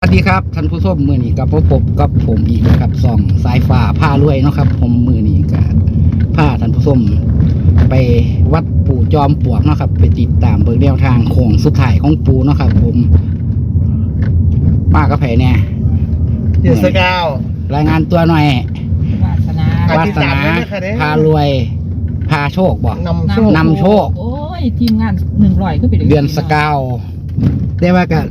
สวัสดีครับท่านผู้ชมมือนี้กับพบพบกับผมอีกนะครับส่องสายฟ้าผ้ารวยเนาะครับ ผมมือนี้กับผ้าท่านผู้ชมไปวัดปู่จอมปลวกเนาะครับ ไปติดตามเบิกแนวทางโค้งสุดท้ายของปู่เนาะครับ ผมป้ากระแผเนี่ยเดือดสกาวรายงานตัวหน่อยวาสนาอะวาที่สสามนาแล้วเนี่ยค่ะเนี่ยพารวยพาโชคบอกนำโชคนำโชค โอ้ยทีมงานหนึ่งร้อยก็ไปเดือนสกาวได้ว่ากับ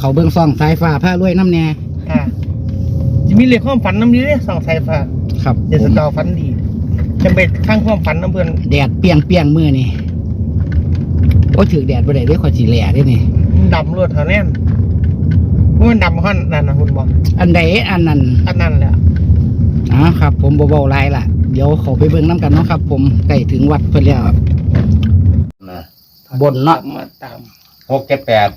เขาเบื้องซ่องสายฟ้าผ้ารวยน้ำแน่ค่ะจะมีเรื่องความฝันน้ำนี้เนี่ยสองสายฟ้าครับเดือดผสมกาวฝันดีจำเป็นข้างความฝันน้ำเพื่อนแดดเปรียงเปียงๆมือนี่โอ้ถือแดดบ่ได้เด้ขอจีแหล่เด้นี่ดำรวดเท่าแน่นมันดำขั้นนั่นนะคุณบอกอันใดอันนั้นอันนั้นแหละอ๋อครับ ผมบ่เบาหลายล่ะเดี๋ยวเขาไปเบิ่งน้ำกันเนาะครับ ผมใกล้ถึงวัดเพิ่นแล้วนะบนเนาะมาตามหกเจ็ดแปด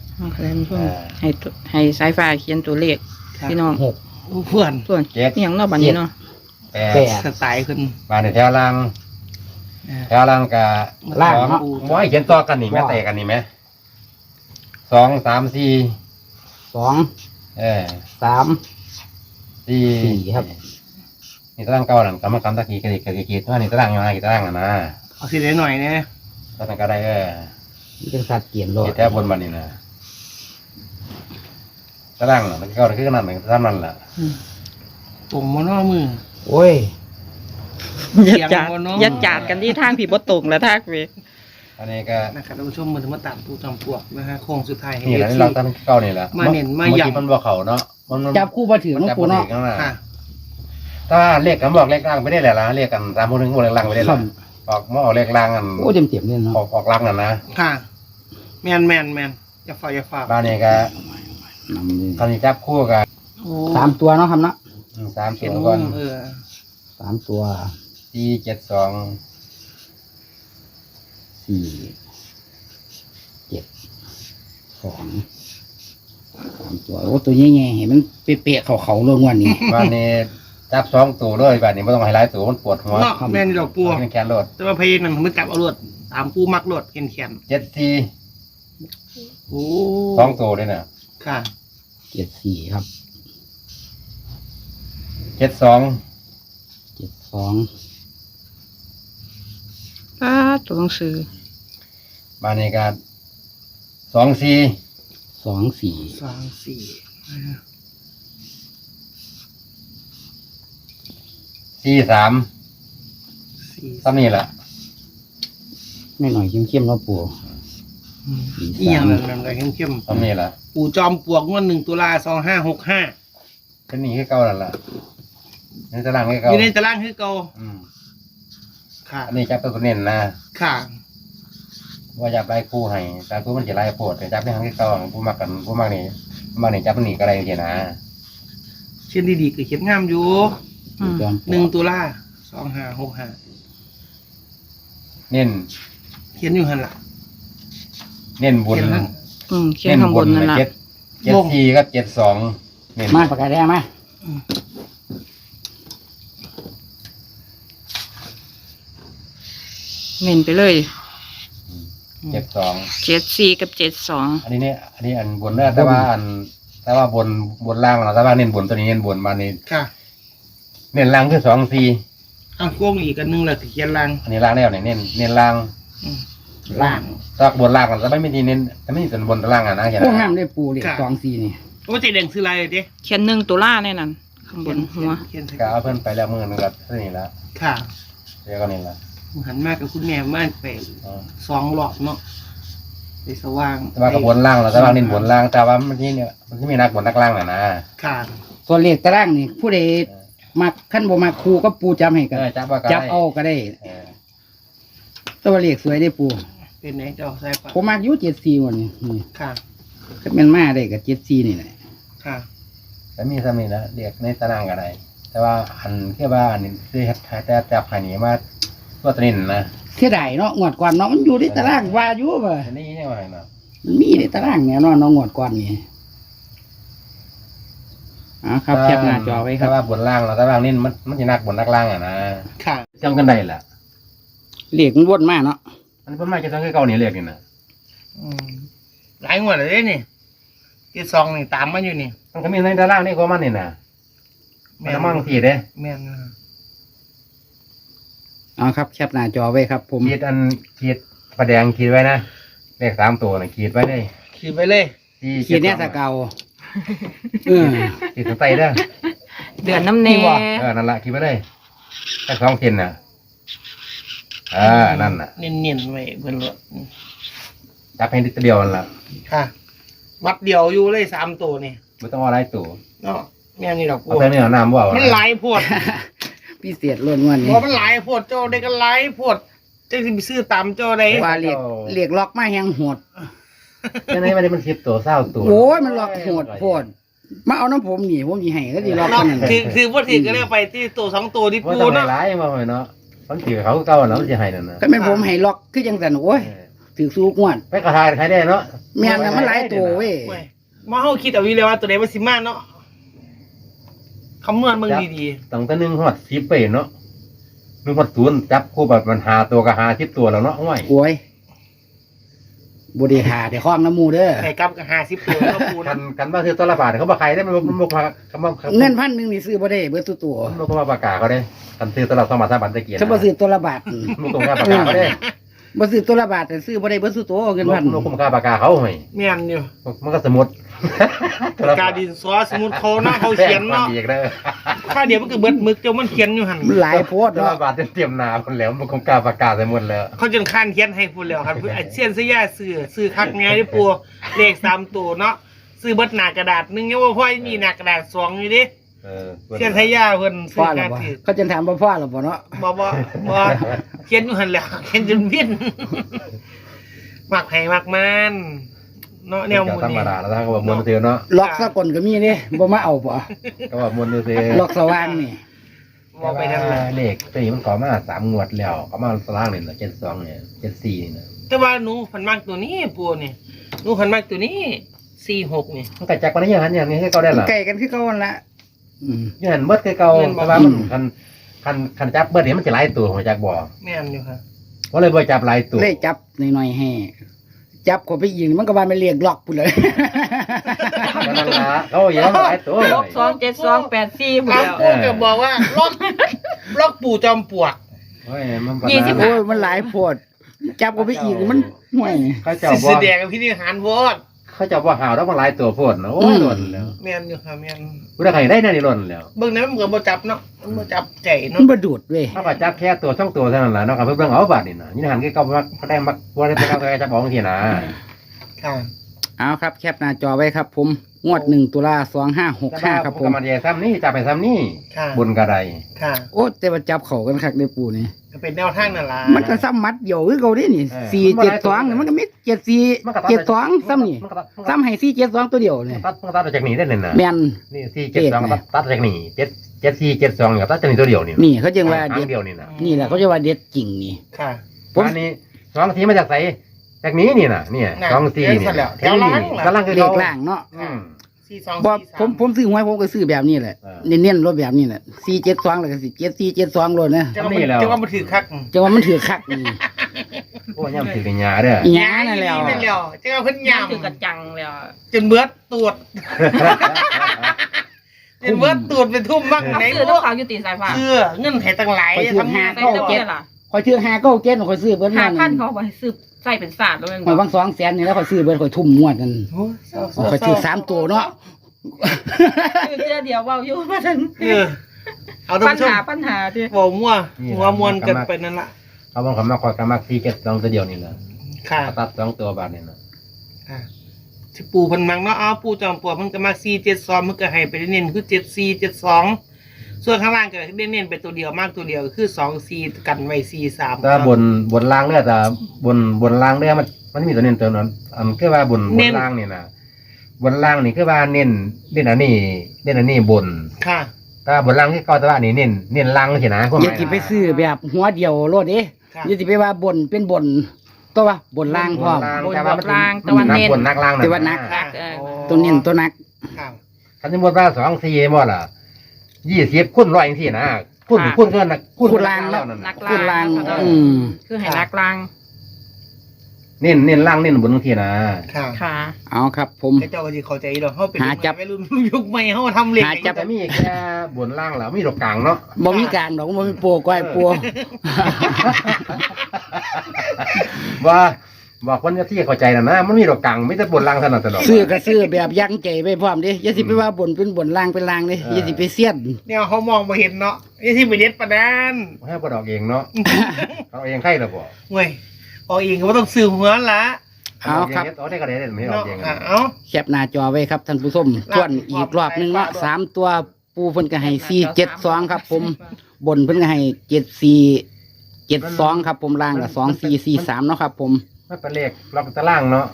ให้ตัวให้สายฟ้าเขียนตัวเลข ครับ พี่น้องหก เพื่อนส่วนเจ็ด อหย่างเนอกบันนี้เนาะแปแปดดสไตล์ขึ้นมาในแถวล่างอ่า แถวล่างกับล่างสองเนาะ ม้อยเขียนต่อกันนี่ไหมว่าเตะกันนี่ไหมสองสามสี่สองเออสาม สี่สี่ครับ นี่ตารางเก่าหลังกำมากำตะกี้กระดิกกระดิกคิดว่านี่ตารางยังไงกี่ตารางอะนะเอาสิได้หน่อยเนี่ยตารางก็ได้เออนี่เป็นสัตว์เกียนโลดเขียนแถวบนบันนี่นะ ตารางน่ะมันเก่าคือขนาดไหนตารางนั่นแหละตรงมานอมือ โอ้ยยัดจาดเสียงบ่เนาะยัดจาดกันที่ทางผีบตรงและทางเวอันนี้ก็นะครับท่านผู้ชมมาถึงมาตามตู้จอมปลวกนะฮะโค้งสุดท้ายให้นี่แหละ FC ที่เราตั้งเก่านี่แหละมาเน้นมาเมื่อย้ำกี้มันบอกเขาเนาะมันมันจับคู่มาถือมันน้องจับปูมันเนาะอีกข้างหน้าค่ะถ้าเลขกันบอกเลขล่างไม่ได้แหละละเลขกันสามโมงถึงโมงเลขล่างไม่ได้คหรรัอบกออกมาออกเลขล่างกันโอ้เต็มเต็มๆเลยเนาะออกออกล่างกันนะ ค่ะ แมนแมนแมนอย่าฝ่าอย่าฝ่าบ้านนี้ก็ นำเลยคำนี้จับคู่กันโอ้สามตัวเนาะครับเนาะอืมสามเขีตัยนววก่อนงเออสามตัวสี่เจ็ดสองสี่เจ็ดสองสามตัวโอ้ตัวใหญ่ๆเห็นมันเป๊ะๆเขาๆลงวันนี้บ้านนี้จับสองตัวด้วยบ้านนี้ไม่ต้องไฮไลท์ตัวมันปวดหัวเนาะแมนดอกปัวเป็นแขนรถแต่ว่าเพลงนั่นมันจับเอารวดตามปูมักรวดเขียนเขียนเจ็ดสี่โอ้สองตัวด้วยนะ ค่ะ เจ็ดสี่ครับเจ็ดสองเจ็ดสองป้าตัวหนังสือบ้านนี้ก็สองสี่สองสี่สองสี่สี่สามสี่ซ้ำนี่แหละไม่หน่อยเข้มๆเนาะปู่ อืมสี่อีหยังสามนั่นนั่นอะไรเข้มซ้ำนี่แหละๆปู่จอมปลวกงวดหนึ่งตุลาสองห้าหกห้าเป็นนี่คือเก่าแล้วล่ะนี่ตารางคืออเก่ายู่ในตารางคือเก่าอืมค่ะ อันนี้จับตัวเน้นนะค่ะว่าจับไล่คู่ให้แต่คู่มันจะไล่โปวดแต่จับในทางที่เก่าผู้มักกันผู้มักนี่ผู้มักนี่จับมันหนีก็ได้เฉยนะเช่นดีๆก็เขียนงามอยู่อืมจอมปลวกหนึ่งตุลาสองห้าหกห้าเน้นเขียนอยู่หันละ เน้นบนเขียนแล้วอืมเขียนข้างบนนั่นแหละ เจ็ดเจ็ดสี่กับเจ็ดสองเน้นมาปากกาแดงมาเน้นไปเลยเจ็ดสองเจ็ดสี่กับเจ็ดสองอันนี้เนี่ยอันนี้อันบนเนอะแต่ว่าอัน แต่ว่าบนบนล่างเราแต่ว่าเน้นบนตัวนี้เน้นบนมานี่ค่ะเน้นล่างคือสองสี่เอาโค้งอีกกันหนึ่งเลยเขียนล่างอันนี้ล่างแนวไหนเน้นเน้นล่างอืม ล่างถ้าบนล่างเราจะไม่มีเน้นจะไม่มีส่วนบนตัวล่างอะนะเห็นพวกไหมงามได้ปูเลยสองสี่นี่โอ้ยใจแดงซื้ออะไรเด้เขียนหนึ่งตัวล่าแน่นั่นข้างบนหัวเขียนก็เอาเพื่อนไปแล้วมือหนึงกับเท่านี้ละค่ะเดี๋ยวก็นี่ละหันมากกับคุณแม่มากไปอ๋อสองหลอดเนาะไปสว่างแต่ว่ากับบนล่างเราแต่ว่าเน้นบนล่างแต่ว่ามันนี่เนี่ยมันจะมีนักบนนักล่างอะนะค่ะส่วนเลขตารางนี่ ผู้ใดมาขั้นบ่มาครูก็ปูจำให้กันเออจับว่าก็จับเอาก็ได้ เออแตัวาเลขสวยได้ปู เป็นไหนเจ้าสายฟ้าผมมักอยุ่เจ็ดสี่วันนี้นี่ค่ะ ก็แม่นมาได้กับเจ็ดสี่นี่แหละค่ะแต่มีสามีนะเรียกในตารางก็ได้แต่ว่าอันที่ว่าอันนี้คือแต่จับใหายหนีมาตัวตวนินนะเสียดายเนาะงวดก่อนเนาะมันอยู่ในตารางว่าอยู่บ่อันนี้ยังไงเนาะมันมีในตารางเนี่ยเนาะน้องงวดก่อนนี่อ่าครับแคปหน้าจอไว้ครัแต่บว่าบนล่างเราแต่ว่านี่มันมันจะนักบนนักล่างอะนะค่ะจำกันได้แหละเลขมันวนมาเนาะ มันเป็นมาจะต้องคือเก่านี่เรียกนี่นะอืมหลายงวดเลยเด้นี่เจ็ดสองนี่ตามมาอยู่นี่มันก็มีในตารางนี่ก็มันนี่นะมันจะมั่งสีเด้แม่นนะเอาครับแคปหน้าจอไว้ครับ ผมขีดอันขีดประแดงขีดไว้นะเลขสามตัวนะขีดไว้ได้ขีดไปเลย ที่ขีดเนี่ยสเกาเออขีดสไตล์เด้อเดือนน้ำเนนี่ว่ะเออนั่นละขีดไว้เลยแค่สองเซนน่ะเออนั่นน่ะเนียนๆไว้เพิ่นเลยจับให้นิดเดียวนั่นละค่ะ วัดเดียวอยู่เลยสามตัวนี่ไม่ต้องเอาอะไรตัวเนาะแม่นี่ดอกเอาแต่เนื้อน้ำบ่เอามันหลายโพดพิเศษล้วนวันบนี้อกมันหลายโพดเจ้าได้ก็หลายโพดเจะสิไปซื้อตามเจ้าได้ว่าเรียกเรียกล็อกมาแหงโหด ยังไงมันได้มันคิดตัวเศร้าตัวโอ้ยมันล็อกโหดโพดมาเอาน้ำผมนี่ผมสิให้แล้วสิล็อกเนาะเท่านั้นคือคือว่าถือก็ได้ไปที่ตัวสองตัวที่ว่าปูต้องให้เนาะร้ายมาหน่อยเนาะ มันถือเขาเก่าแล้วมันจะให้นั่นนะถ้าเป็นผมให้ล็อกคือจังซั่นโอ้ยถือสู้กวนไปกระทายใครได้เนาะแม่นน่ะมันหลายตัวเว้ยเว้ยมาเฮาคิดเอาวิเลยว่าตัวใดมันสิมาเนาะคำนวณมึงดีตั้งแต่หนึ่งหอดสิบไปเนาะหนึ่งหอดศูนย์จับคู่แบบมันหาตัวกับหาทิพตัวแล้วเนาะห้วยโอ้ยบ่ได้หาได้คล้องน้ำหมูเด้อๆไก่กับกับห้าสิบตัวแล้วปูกันะนกันว่าคือตัวละบาทเขาบอกใครได้มันมันบอกว่าเขาบอกเงินพันหนึงนี่ซื้อบ่ได้เบิดตัวตัวมันบอกว่าปากกาเขาได้ กันซื้อตัวละสองบาทสามบาทตะเกียบถ้าบ่ซื้อตัวละบาทมันตรงค่าปากกาเขาได้บ่ซื้อตัวละบาทแต่ซื้อบ่ได้เบิดตัวตัวเงินพันมันคุ้มค่าปากกาเขาห่วยแม่นอยู่มันก็สมุดกาดินซอสมุดเขาเนาะเขาเขียนเนาะอีกแล้วค่าเดียวมันก็เบิดมึกเจ้ามันเขียนอยู่หั่นมันหลายโพดตัวเนาะละบาทเตรียมนาคนแล้วมันคงกล้าปากกาใส่หมดแล้วเขาจนข้านเขียนให้พูดแล้วครับไอ้เสียนเสียซื้อซื้อคักไงที่ปูเลขสามตัวเนาะซื้อเบิดหน้ากระดาษหนึงยังว่าพ่อมีหน้ากระดาษสองอยู่ดิ เออเสียนไทยาเพิ่นซื้พ่ออหรอการบ่ถือเขาจะถามว่าพ่อหรอบ่เนาะบ่บ่บ่เขียนอยู่หั่นแหล้วเขียนจนวิ่นมักให้มักมันเนาะแนวหมูธรรมนี่ดาแล้วถ้าเขาบอกมวนเตือนเนาะล็อกสะกลก็มีเด้บ่มาเอาบ่ก็บอกมวนเตือนล็อกสว่างนี่บ่ไปนั่นแหละเลขตีมันก่อมาสามงวดแล้วก็มาสลางเนี่ยเจ็ดสองเนี่ยเจ็ดสี่เนี่ยแต่ว่าหนูพันมักตัวนี้ปูนี่หนูพันมักตัวนี้46นี่มันกระจักมันยังหันอย่างนี้ให้เขาได้หรอใกล้กันคือเก่าหั่นละ อืมยังหันเบิดคือเก่าแต่ว่ามันคันคันคันจับเบิดเนี่ยมันจะหลายตัวของจักบ่แม่นอยู่ค่ะว่าเลยบ่จับหลายตัวเลยจับหน่อยๆให้จับเข้าไปยิงมันก็ว่ามันเรียกล็อกพุ่นเลย นั่นละเขาเยอะหลายตัวลบสองเจ็ดสองแปดสี่หมดเอาแล้วปูก็บอกว่าล็อกล็อกปู่จอมปลวก โอ้ยมันยี่สิบ โอ้ยมันหลายโพด จับเข้าไปอีกมันห่วย เขาจะสิบ่สิแดงกับพี่นิหารโพด เขาจะบ่หาวแล้วมันหลายตัวโพดนะโอ้ยหล่นแล้วแม่นอยู่ค่ะแม่นกูได้ใครได้แน่นี่หล่นแล้วเบิ่งนั้นมันก็บ่จับเนาะมันบ่จับใจมัเนาะนบ่ดูดเว้ยเขาก็จับแค่ตัวช่องตัวเท่านั้นแหละเนาะครับเพิ่งเอาบาทนี่นะยี่หันก็เก่ามักเขาได้มักว่าได้ไปเอาไปจับของทีนะค่ะ เอาครับ แคปหน้าจอไว้ครับ ผมงวดหนึ่งตุลาสองห้าหกห้าครับผมมันจะซ้ำนี่จับไปซ้ำนี่ค่ะบนกระไดค่ะโอ้แต่ว่าจับเขากันคักในปูนี่ก็เป็นแนวทางนั่นล่ะมันก็ซ้ำมัดเดียวคือเก่าเดินี่สี่เจ็ดสองนี่มันก็มีเจ็ดสี่เจ็ดสองซ้ำนี่ซ้ำให้สี่เจ็ดสองตัวเดียวเนี่ยตัดมันตัดจากนี่ได้เลยนะแม่นนี่สี่เจ็ดสองตัดจากนี่เจ็ดเจ็ดสี่เจ็ดสองกับตัดจากนี่ตัวเดียวนี่นี่เขาจึงว่าหาเด็งดเดียวนี่นะนี่แหละเขาจะว่าเด็ดจริงนี่ค่ะผมอันนี้สองทีมาจากใส จากนี้นี่นะเนี่ยสองสี่นี่กำลังคือเลเขาขล่างเนาะอืม สี่สองบ่สี่สาผมผมซื้อหวยผมก็ซื้อแบบนี้แหละเออ เน้นๆรถแบบนี้แหละสี่เจ็ดสองแล้วก็สี่เจ็ดสี่เจ็ดสองรถนะจะว่านี่มันแล้ว จะว่ามันถือคักจะว่ามันถือคักนี่ โอ้ยย่ำถือเป็นยาเด้อ อีหยังนั่นแหล้วนั่นแล้วจะว่าเพิ่นย่างยำถือกระจังแล้วจนเบิดตรวจจนเบิดตรวจเป็นทุ่มมากเขาไหนซื้อต้องเขาอยู่ตีสายฟ้าเชื่อเงินให้ตั้งหลายทำงานใส่เข้าเจ้าเก็เก็บดล่ะคอยซื้อห้าเก้าเจ็ดคอยซื้อเบิ้ลหามาพันเขาบอกให้ซื้อ ใส่เป็นศาสตร์แล้วแมันหอยบางสองแสนนี่แล้วคอยซื้อเบิ้ลคอยทุ่มงวดกันโอ้ยเศร้าเศร้าคอยซื้อสามตัวเนาะ คือเจ้าเดียวเว่าอยู่มาทันเออเอาท่าปันญผู้ชมหาปัญหาที่บอกมั่วหัวมวนกันไปนั่นละเขาบอกเขามาคอยกำมักสี่เจ็ดสองตัวเดียวนี่แหละค่ะตัดสองตัวบาทนี่นะค่ะที่ปูเพันมังเนาะเอาปูจอมปลวกมันก็มาสี่เจ็ดสองมันก็ให้ไปเน้นคือเจ็ดสี่เจ็ดสอง ส่วนข้างล่างก็เน้นๆไปตัวเดียวมากตัวเดียวคือสองสี่กันไว้สี่สามแต่บนบนล่างเนี่ยแต่บนบนล่างเนี่ยมันมันมีตัวเน้นตัวนั้นอันคือว่าบนบนล่างนี่นะบนล่างนี่คือว่าเน้นเน้นอันนี้เน้นอันนี้บนค่ะก็บนล่างที่เก่าแต่ว่านี่เน้นเน้นล่างใช่นะความหอย่ามายสิไปซื้อแบบหัวเดียวรถเด้ค่ะอย่าสิไปว่าบนเป็นบนตัวว่าบนล่างพร้อมบนล่างแต่ว่ามันล่างตะวันเน้นบนนักล่างแต่ว่านักค่ะเออตัวเน้นตัวนักค่ะคันสมมติว่าสองสี่หมดล่ะ ยี่สิบคูณร้อยสี่นะคูณคูณเกินนะคูณล่างแล้วนั่นนัน่ะกคือล่าล่างงเอออืมคือให้นักล่างเน้นเน้นล่างเน้นบนบางทีนะ ค่ะค่ะเอาครับ ผมแต่เจ้าก็สิเข้าใจดอกเฮาเป็นหาจับวัยรุ่นยุคใหม่เฮาทำเหล็กหาจับจะมีแค่บนล่างแล้วมีตรงกลางเนาะบ่มีกลางดอกบ่มีปัวก้อยปัว ว่า บอกคนที่เข้าใจนะนะมันมีตรงกลางไม่แต่บนล่างเท่านั้นตลอดซื้อก็ซื้อแบบยั้งใจไปพร้อมเดิอย่าสิไปว่าบนเป็นบนล่างเป็นล่างเดิเอออย่าสิไปเสียดเนี่ยเขามองบ่เห็นเนาะนี่ที่ไปเด็ดปานนั้นให้บดออกเองเนาะเอาเองใครละบ่เว้ยเอาเองก็บ่ต้องซื้อหัวละเอาครับเอาได้ก็ได้ไม่ออเนาะกเองอะเอาแคปหน้าจอไว้ครับท่านผู้ชมทวนอีกรอบหนึงเนาะสามตัวปูเพิ่นก็ให้สี่เจ็ดสองครับ ผมบนเพิ่นก็ให้เจ็ดสี่เจ็ดสองครับ ผมล่างกับสองสี่สี่สามเนาะครับ ผม ไม่เป็นเลขล็อกตารางเนาะ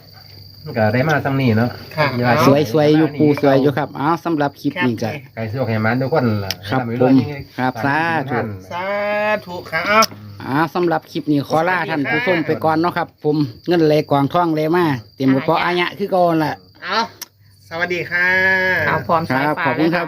มันก็ได้มาซ้ำนี่เนาะ ค่ะสวยสวยๆอยู่ปูสวยอยู่ครับเอาสำหรับคลิปนี้ก็ ไก่ซื้อให้มันทุกคนล่ะครับให้ผมให้ครับสาธุสาธุค่ะเอาอ่าสำหรับคลิปนี้ขอลาท่านผู้ชมไปก่อนเนาะครับ ผมเงินเลยกวางท่องเลยมาเต็มกระเป๋าอายะคือก่อนล่ะ เอาสวัสดีค่ะเอาพร้อมสายครับฟ้าขอบคุณเลยครัค่ะบ